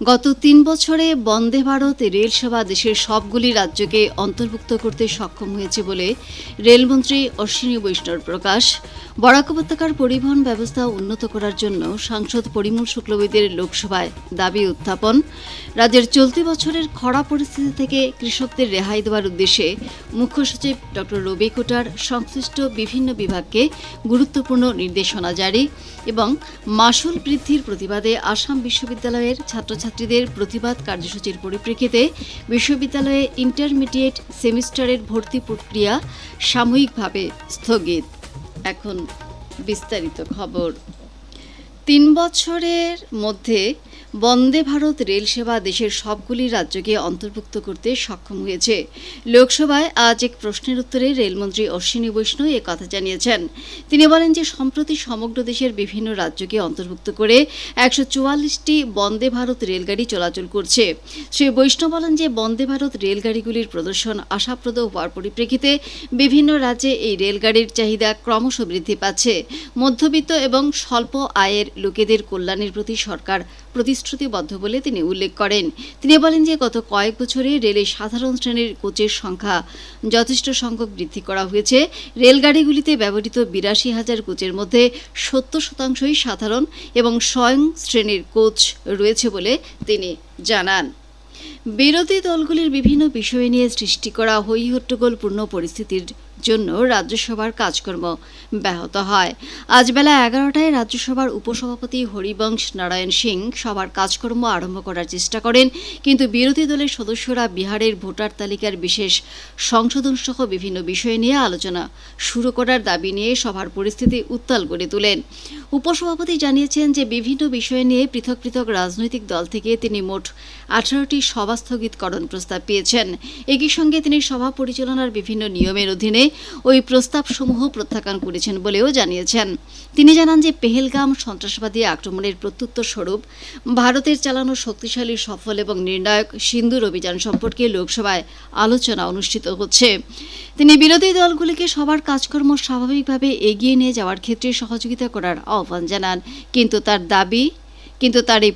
গত তিন বছরে বন্দে ভারত রেল সেবা দেশের সবগুলি রাজ্যকে অন্তর্ভুক্ত করতে সক্ষম হয়েছে বলে রেলমন্ত্রী অশ্বিনী বৈষ্ণব প্রকাশ। বরাক উপত্যকার পরিবহন ব্যবস্থা উন্নত করার জন্য সাংসদ পরিমল শুক্লবৈদ্যের লোকসভায় দাবি উত্থাপন। রাজ্যের চলতি বছরের খরা পরিস্থিতি থেকে কৃষকদের রেহাই দেওয়ার উদ্দেশ্যে মুখ্য সচিব ডক্টর রবি কোটার সংশ্লিষ্ট বিভিন্ন বিভাগকে গুরুত্বপূর্ণ নির্দেশনা জারি এবং মাসুল বৃদ্ধির প্রতিবাদে আসাম বিশ্ববিদ্যালয়ের ছাত্রছাত্রীদের প্রতিবাদ কার্যসূচির পরিপ্রেক্ষিতে বিশ্ববিদ্যালয়ে ইন্টারমিডিয়েট সেমিস্টারের ভর্তি প্রক্রিয়া সাময়িকভাবে স্থগিত। এখন বিস্তারিত খবর। তিন বছরের মধ্যে বন্দে ভারত রেল সেবা দেশের সবগুলি রাজ্যকে অন্তর্ভুক্ত করতে সক্ষম হয়েছে। লোকসভায় আজ এক প্রশ্নের উত্তরে রেলমন্ত্রী অশ্বিনী বৈষ্ণব এ কথা জানিয়েছেন। তিনি বলেন যে, সম্প্রতি সমগ্র দেশের বিভিন্ন রাজ্যকে অন্তর্ভুক্ত করে একশো চুয়াল্লিশটি বন্দে ভারত রেলগাড়ি চলাচল করছে। শ্রী বৈষ্ণব বলেন যে, বন্দে ভারত রেলগাড়িগুলির প্রদর্শন আশাপ্রদ হওয়ার পরিপ্রেক্ষিতে বিভিন্ন রাজ্যে এই রেলগাড়ির চাহিদা ক্রমশ বৃদ্ধি পাচ্ছে। মধ্যবিত্ত এবং স্বল্প আয়ের লোকেদের কল্যাণের প্রতি সরকার প্রতিশ্রুতিবদ্ধ বলে তিনি উল্লেখ করেন। তিনি বলেন যে, গত কয়েক বছরে রেলের সাধারণ শ্রেণির কোচের সংখ্যা যথেষ্ট সংখ্যক বৃদ্ধি করা হয়েছে। রেলগাড়িগুলিতে ব্যবহৃত বিরাশি হাজার কোচের মধ্যে সত্তর শতাংশই সাধারণ এবং স্বয়ং শ্রেণির কোচ রয়েছে বলে তিনি জানান। বিরোধী দলগুলির বিভিন্ন বিষয় নিয়ে সৃষ্টি করা হৈহট্টগোলপূর্ণ পরিস্থিতির জন্য রাজ্যসভার কাজকর্ম ব্যাহত হয়। আজ বেলা এগারোটায় রাজ্যসভার উপসভাপতি হরিবংশ নারায়ণ সিং সবার কাজকর্ম আরম্ভ করার চেষ্টা করেন, কিন্তু বিরোধী দলের সদস্যরা বিহারের ভোটার তালিকার বিশেষ সংশোধন সহ বিভিন্ন বিষয় নিয়ে আলোচনা শুরু করার দাবি নিয়ে সভার পরিস্থিতি উত্তাল করে তোলেন। উপসভাপতি জানিয়েছেন যে বিভিন্ন বিষয় নিয়ে পৃথক পৃথক রাজনৈতিক দল থেকে তিনি মোট আঠারোটি সভা স্থগিতকরণ প্রস্তাব পেয়েছেন। একই সঙ্গে তিনি সভা পরিচালনার বিভিন্ন নিয়মের অধীনে ওই প্রস্তাবসমূহ প্রত্যাখ্যান করেছেন বলেও জানিয়েছেন। তিনি জানান যে পেহেলগাম সন্ত্রাসবাদী আক্রমণের প্রত্যুত্তর স্বরূপ ভারতের চালানো শক্তিশালী, সফল এবং নির্ণায়ক সিন্দুর অভিযান সম্পর্কে লোকসভায় আলোচনা অনুষ্ঠিত হচ্ছে। তিনি বিরোধী দলগুলিকে সবার কাজকর্ম স্বাভাবিকভাবে এগিয়ে নিয়ে যাওয়ার ক্ষেত্রে সহযোগিতা করার আহ্বান জানান। কিন্তু তার দাবি, কিন্তু তার এই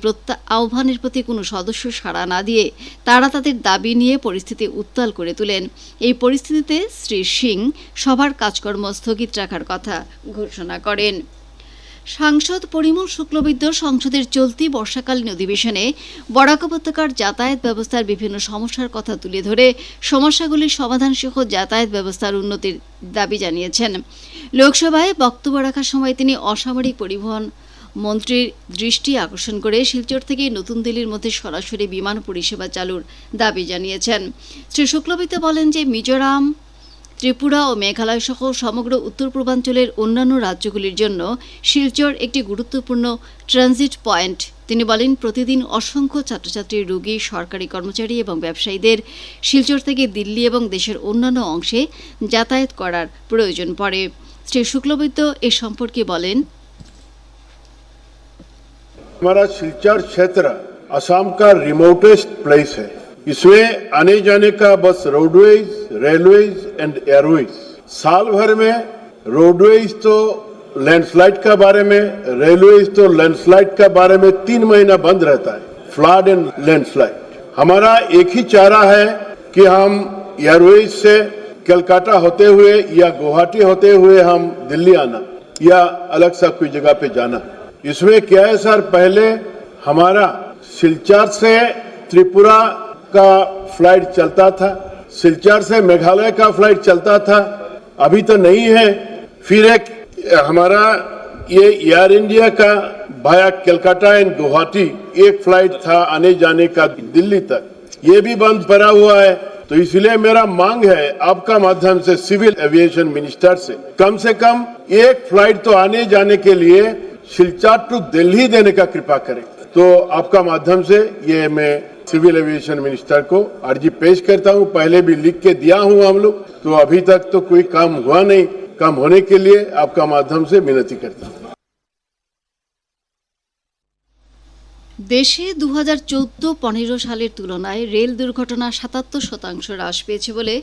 আহ্বানের প্রতি কোনো সদস্য সাড়া না দিয়ে তারা তাদের দাবি নিয়ে পরিস্থিতি উত্তাল করে তোলেন। এই পরিস্থিতিতে শ্রী সিং সবার কাজকর্ম স্থগিত রাখার কথা ঘোষণা করেন। সাংসদ পরিমল শুক্লবৈদ্য সংসদের চলতি বর্ষাকালীন অধিবেশনে বরাক উপত্যকার যাতায়াত ব্যবস্থার বিভিন্ন সমস্যার কথা তুলে ধরে সমস্যাগুলির সমাধান সহ যাতায়াত ব্যবস্থার উন্নতির দাবি জানিয়েছেন। লোকসভায় বক্তব্য রাখার সময় তিনি অসামরিক পরিবহন মন্ত্রীর দৃষ্টি আকর্ষণ করে শিলচর থেকে নতুন দিল্লির মধ্যে সরাসরি বিমান পরিষেবা চালুর দাবি জানিয়েছেন। শ্রী শুক্লবৈদ্য বলেন যে মিজোরাম ত্রিপুরা ও মেঘালয় সহ সমগ্র উত্তর পূর্বাঞ্চলের অন্যান্য রাজ্যগুলির জন্য শিলচর একটি গুরুত্বপূর্ণ ট্রানজিট পয়েন্ট তিনি বলেন প্রতিদিন অসংখ্য ছাত্রছাত্রী রোগী সরকারি কর্মচারী এবং ব্যবসায়ীদের শিলচর থেকে দিল্লি এবং দেশের অন্যান্য অংশে যাতায়াত করার প্রয়োজন পড়ে শ্রী শুক্লবৈদ্য এ সম্পর্কে বলেন हमारा सिलचर क्षेत्र असम का रिमोटेस्ट प्लेस है इसमें आने जाने का बस रोडवेज़ रेलवेज एंड एयरवेज साल भर में रोडवेज़ तो लैंडस्लाइड का बारे में रेलवेज तो लैंडस्लाइड का बारे में तीन महीना बंद रहता है। फ्लड एंड लैंडस्लाइड हमारा एक ही चारा है कि हम एयरवेज से कलकत्ता होते हुए या गुवाहाटी होते हुए हम दिल्ली आना या अलग सा कोई जगह पे जाना। इसमें क्या है सर, पहले हमारा सिलचर से त्रिपुरा का फ़्लाइट चलता था। सिलचर से मेघालय का फ़्लाइट चलता था। अभी तो नहीं है। फिर एक, हमारा ये एयर इंडिया का भाया कलकत्ता एंड गुवाहाटी एक फ़्लाइट था आने जाने का दिल्ली तक। ये भी बंद पड़ा हुआ है। तो इसलिए मेरा मांग है आपका माध्यम से, सिविल एविएशन मिनिस्टर से, कम से कम एक फ़्लाइट तो आने जाने के लिए सिलचर टू दिल्ली देने का कृपा करें। तो आपका माध्यम से ये मैं सिविल एविएशन मिनिस्टर को अर्जी पेश करता हूँ। पहले भी लिख के दिया हूँ हम लोग तो अभी तक तो कोई काम हुआ नहीं। काम होने के लिए आपका माध्यम से विनती करता हूँ। দেশে দু হাজার চোদ্দ পনেরো সালের তুলনায় রেল দুর্ঘটনা সাতাত্তর শতাংশ হ্রাস পেয়েছে বলে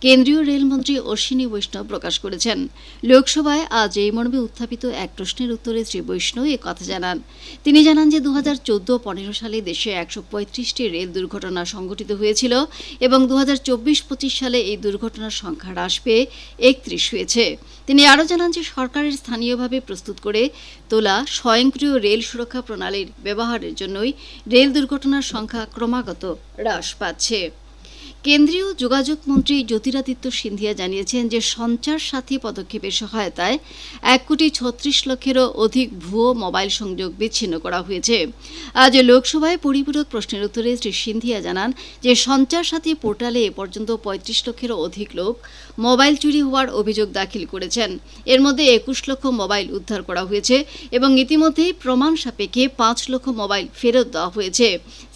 কেন্দ্রীয় রেলমন্ত্রী অশ্বিনী বৈষ্ণব প্রকাশ করেছেন। লোকসভায় আজ এই মর্মে উত্থাপিত এক প্রশ্নের উত্তরে শ্রী বৈষ্ণব এ কথা জানান। তিনি জানান যে দু হাজার চোদ্দ পনেরো সালে দেশে একশো পঁয়ত্রিশটি রেল দুর্ঘটনা সংঘটিত হয়েছিল এবং দু হাজার চব্বিশ পঁচিশ সালে এই দুর্ঘটনার সংখ্যা হ্রাস পেয়ে একত্রিশ হয়েছে। তিনি আরও জানান যে সরকারের স্থানীয়ভাবে প্রস্তুত করে তোলা স্বয়ংক্রিয় রেল সুরক্ষা প্রণালীর ব্যবহারের জন্যই রেল দুর্ঘটনার সংখ্যা ক্রমাগত হ্রাস পাচ্ছে। কেন্দ্রীয় যোগাযোগ মন্ত্রী জ্যোতিরাদিত্য সিন্ধিয়া জানিয়েছেন যে সঞ্চার সাথী পদক্ষেপের সহায়তায় এক কোটি ছত্রিশ লক্ষেরও অধিক ভুয়ো মোবাইল সংযোগ বিচ্ছিন্ন করা হয়েছে। আজ লোকসভায় পরিপূরক প্রশ্নের উত্তরে শ্রী সিন্ধিয়া জানান যে সঞ্চার সাথী পোর্টালে এ পর্যন্ত পঁয়ত্রিশ লক্ষেরও অধিক লোক মোবাইল চুরি হওয়ার অভিযোগ দাখিল করেছেন। এর মধ্যে একুশ লক্ষ মোবাইল উদ্ধার করা হয়েছে এবং ইতিমধ্যেই প্রমাণ সাপেক্ষে পাঁচ লক্ষ মোবাইল ফেরত দেওয়া হয়েছে।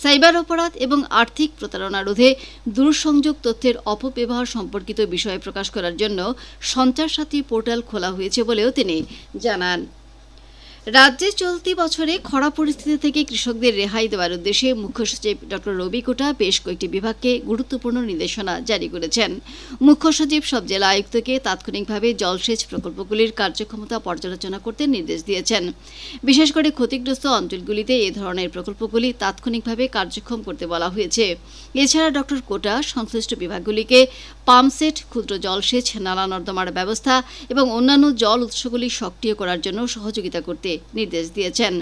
সাইবার অপরাধ এবং আর্থিক প্রতারণা রোধে দূরসংযোগ তথ্যের অপব্যবহার সম্পর্কিত বিষয়ে প্রকাশ করার জন্য সঞ্চার পোর্টাল খোলা হয়েছে বলেও তিনি জানান। রাজ্যে চলতি বছরে খরা পরিস্থিতি থেকে কৃষকদের রেহাই দেওয়ার উদ্দেশ্যে মুখ্য সচিব ডক্টর রবি কোটা বেশ কয়েকটি বিভাগকে গুরুত্বপূর্ণ নির্দেশনা জারি করেছেন। মুখ্য সচিব সব জেলা আয়ুক্তকে তাৎক্ষণিকভাবে জলসেচ প্রকল্পগুলির কার্যক্ষমতা পর্যালোচনা করতে নির্দেশ দিয়েছেন। বিশেষ করে ক্ষতিগ্রস্ত অঞ্চলগুলিতে এ ধরনের প্রকল্পগুলি তাৎক্ষণিকভাবে কার্যক্ষম করতে বলা হয়েছে। এছাড়া ডক্টর কোটা সংশ্লিষ্ট বিভাগগুলিকে পাম্পসেট ক্ষুদ্র জলসেচ, নালা নর্দমার ব্যবস্থা এবং অন্যান্য জল উৎসগুলি সক্রিয় করার জন্য সহযোগিতা করতে নির্দেশ দিয়েছেন।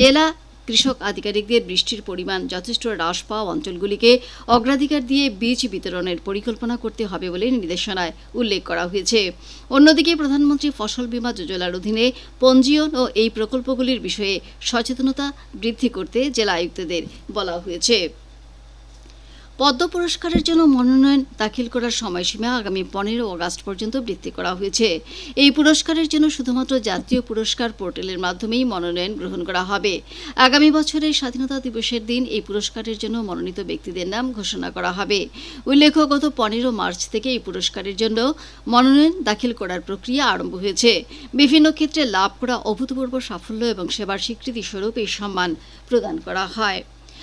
জেলা কৃষক আধিকারিকদের বৃষ্টির পরিমাণ, যথেষ্ট হ্রাস পাওয়া অঞ্চলগুলিকে অগ্রাধিকার দিয়ে বীজ বিতরণের পরিকল্পনা করতে হবে বলে নির্দেশনায় উল্লেখ করা হয়েছে। অন্যদিকে প্রধানমন্ত্রী ফসল বীমা যোজনার অধীনে পঞ্জীয়ন ও এই প্রকল্পগুলির বিষয়ে সচেতনতা বৃদ্ধি করতে জেলা আয়ুক্তদের বলা হয়েছে। পদ্ম পুরস্কারের জন্য মনোনয়ন দাখিল করার সময়সীমা আগামী পনেরো আগস্ট পর্যন্ত বৃদ্ধি করা হয়েছে। এই পুরস্কারের জন্য শুধুমাত্র জাতীয় পুরস্কার পোর্টালের মাধ্যমেই মনোনয়ন গ্রহণ করা হবে। আগামী বছরের স্বাধীনতা দিবসের দিন এই পুরস্কারের জন্য মনোনীত ব্যক্তিদের নাম ঘোষণা করা হবে। উল্লেখ্য, গত পনেরো মার্চ থেকে এই পুরস্কারের জন্য মনোনয়ন দাখিল করার প্রক্রিয়া আরম্ভ হয়েছে। বিভিন্ন ক্ষেত্রে লাভ করা অভূতপূর্ব সাফল্য এবং সেবার স্বীকৃতি স্বরূপ এই সম্মান প্রদান করা হয়।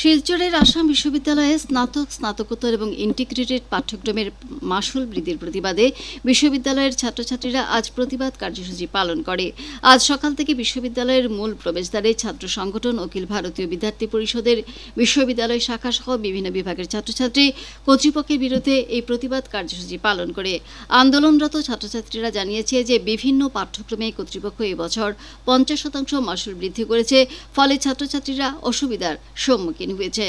শিলচরের আসাম বিশ্ববিদ্যালয়ে স্নাতক, স্নাতকোত্তর এবং ইন্টিগ্রেটেড পাঠ্যক্রমের মাসুল বৃদ্ধির প্রতিবাদে বিশ্ববিদ্যালয়ের ছাত্রছাত্রীরা আজ প্রতিবাদ কার্যসূচি পালন করে। আজ সকাল থেকে বিশ্ববিদ্যালয়ের মূল প্রবেশদ্বারে ছাত্র সংগঠন অখিল ভারতীয় বিদ্যার্থী পরিষদের বিশ্ববিদ্যালয় শাখা সহ বিভিন্ন বিভাগের ছাত্রছাত্রী কর্তৃপক্ষের বিরুদ্ধে এই প্রতিবাদ কার্যসূচি পালন করে। আন্দোলনরত ছাত্রছাত্রীরা জানিয়েছে যে বিভিন্ন পাঠ্যক্রমে কর্তৃপক্ষ এবছর পঞ্চাশ শতাংশ মাসুল বৃদ্ধি করেছে, ফলে ছাত্রছাত্রীরা অসুবিধার সম্মুখীন হয়েছে।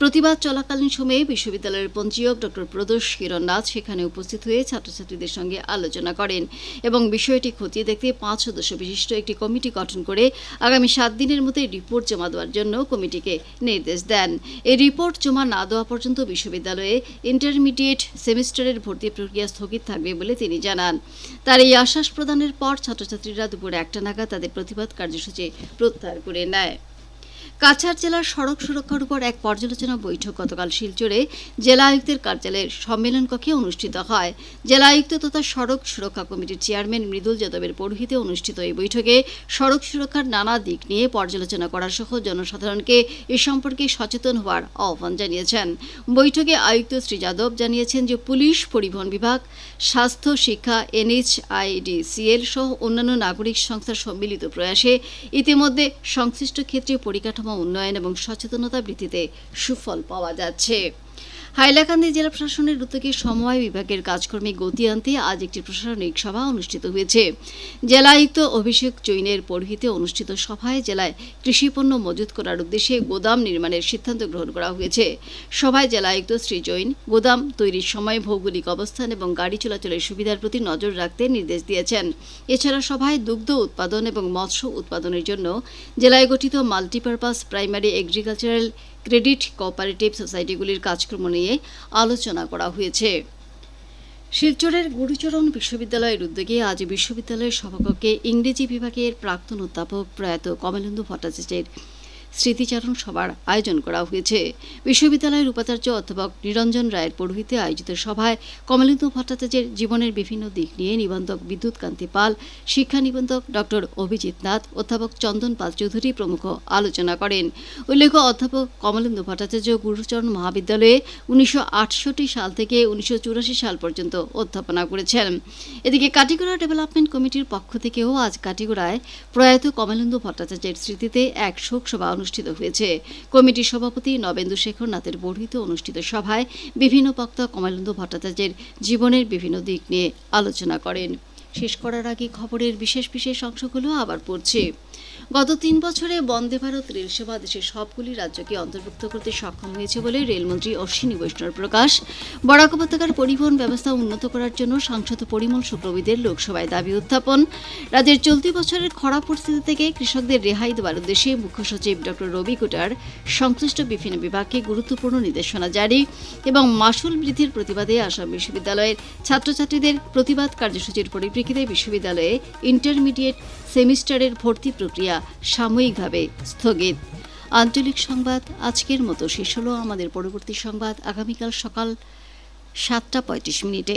প্রতিবাদ চলাকালীন সময়ে বিশ্ববিদ্যালয়ের পঞ্জীয়ক ডক্টর প্রদোষ কিরণ নাথ সেখানে উপস্থিত হয়ে ছাত্রছাত্রীদের সঙ্গে আলোচনা করেন এবং বিষয়টি খতিয়ে দেখতে পাঁচ সদস্য বিশিষ্ট একটি কমিটি গঠন করে আগামী সাত দিনের মধ্যে রিপোর্ট জমা দেওয়ার জন্য কমিটিকে নির্দেশ দেন। এই রিপোর্ট জমা না দেওয়া পর্যন্ত বিশ্ববিদ্যালয়ে ইন্টারমিডিয়েট সেমিস্টারের ভর্তি প্রক্রিয়া স্থগিত থাকবে বলে তিনি জানান। তার এই আশ্বাস প্রদানের পর ছাত্রছাত্রীরা দুপুর একটা নাগাদ তাদের প্রতিবাদ কার্যসূচি প্রত্যাহার করে নেয়। কাছাড় জেলার সড়ক সুরক্ষার উপর এক পর্যালোচনা বৈঠক গতকাল শিলচরে জেলা আয়ুক্তের কার্যালয়ের সম্মেলন কক্ষে অনুষ্ঠিত হয়। জেলা আয়ুক্ত তথা সড়ক সুরক্ষা কমিটির চেয়ারম্যান মৃদুল যাদবের পৌরহিতে অনুষ্ঠিত এই বৈঠকে সড়ক সুরক্ষার নানা দিক নিয়ে পর্যালোচনা করা সহ জনসাধারণকে এ সম্পর্কে সচেতন হওয়ার আহ্বান জানিয়েছেন। বৈঠকে আয়ুক্ত শ্রী যাদব জানিয়েছেন যে পুলিশ, পরিবহন বিভাগ, স্বাস্থ্য, শিক্ষা এনএইচআইডিসিএল সহ অন্যান্য নাগরিক সংস্থার সম্মিলিত প্রয়াসে ইতিমধ্যে সংশ্লিষ্ট ক্ষেত্রে পরিকাঠামো উন্নয়ন এবং সচেতনতা বৃদ্ধিতে সুফল পাওয়া যাচ্ছে। হাইলাকান্দি জেলা প্রশাসনের উদ্যোগে সমবায় বিভাগের কাজকর্মে গতি আনতে আজ একটি প্রশাসনিক সভা অনুষ্ঠিত হয়েছে। জেলা আয়ুক্ত অভিষেক জৈনের পৌরহিতে অনুষ্ঠিত সভায় জেলায় কৃষিপণ্য মজুত করার উদ্দেশ্যে গোদাম নির্মাণের সিদ্ধান্ত গ্রহণ করা হয়েছে। সভায় জেলা আয়ুক্ত শ্রী জৈন গোদাম তৈরির সময় ভৌগোলিক অবস্থান এবং গাড়ি চলাচলের সুবিধার প্রতি নজর রাখতে নির্দেশ দিয়েছেন। এছাড়া সভায় দুগ্ধ উৎপাদন এবং মৎস্য উৎপাদনের জন্য জেলায় গঠিত multipurpose primary agricultural credit cooperative সোসাইটিগুলির কাজকর্ম নিয়ে আলোচনা করা হয়েছে। শিলচরের গুরুচরণ বিশ্ববিদ্যালয়ের উদ্যোগে আজ বিশ্ববিদ্যালয়ের সভাকক্ষে ইংরেজি বিভাগের প্রাক্তন অধ্যাপক প্রয়াত কমলেন্দু ভট্টাচার্যের স্মৃতিচারণ সভার আয়োজন করা হয়েছে। বিশ্ববিদ্যালয়ের উপাচার্য অধ্যাপক নিরঞ্জন রায়ের পৌরোহিত্যে আয়োজিত সভায় কমলেন্দু ভট্টাচার্যের জীবনের বিভিন্ন দিক নিয়ে নিবন্ধক বিদ্যুৎ কান্তি পাল, শিক্ষা নিবন্ধক ডক্টর অভিজিৎ নাথ, অধ্যাপক চন্দন পাল চৌধুরী প্রমুখ আলোচনা করেন। উল্লেখ্য, অধ্যাপক কমলেন্দু ভট্টাচার্য গুরুচরণ মহাবিদ্যালয়ে উনিশশো আটষট্টি সাল থেকে উনিশশো চুরাশি সাল পর্যন্ত অধ্যাপনা করেছেন। এদিকে কাটিগড়া ডেভেলপমেন্ট কমিটির পক্ষ থেকেও আজ কাটিগড়ায় প্রয়াত কমলেন্দু ভট্টাচার্যের স্মৃতিতে এক শোক সভা অনুষ্ঠিত হয়েছে। কমিটির সভাপতি নবেন্দু শেখর নাথের বর্ধিত অনুষ্ঠিত সভায় বিভিন্ন বক্তা কমলেন্দু ভট্টাচার্যের জীবনের বিভিন্ন দিক নিয়ে আলোচনা করেন। শেষ করার আগে খবরের বিশেষ বিশেষ অংশগুলো আবার পড়ছে। গত তিন বছরে বন্দে ভারত রেল সেবা দেশের সবগুলি রাজ্যকে অন্তর্ভুক্ত করতে সক্ষম হয়েছে বলে রেলমন্ত্রী অশ্বিনী বৈষ্ণব প্রকাশ। বরাক উপত্যকার পরিবহন ব্যবস্থা উন্নত করার জন্য সাংসদ পরিমল শুক্রবিদের লোকসভায় দাবি উত্থাপন। রাজ্যের চলতি বছরের খরা পরিস্থিতি থেকে কৃষকদের রেহাই দেওয়ার উদ্দেশ্যে মুখ্য সচিব ডক্টর রবি কুটার সংশ্লিষ্ট বিভিন্ন বিভাগকে গুরুত্বপূর্ণ নির্দেশনা জারি এবং মাসুল বৃদ্ধির প্রতিবাদে আসাম বিশ্ববিদ্যালয়ের ছাত্রছাত্রীদের প্রতিবাদ কার্যসূচির পরিপ্রেক্ষিতে বিশ্ববিদ্যালয়ে ইন্টারমিডিয়েট সেমিস্টারের ভর্তি প্রক্রিয়া সাময়িকভাবে স্থগিত। আঞ্চলিক সংবাদ আজকের মতো। শেষ হলো আমাদের পরবর্তী সংবাদ। আগামীকাল সকাল সাতটা পঁয়ত্রিশ মিনিটে।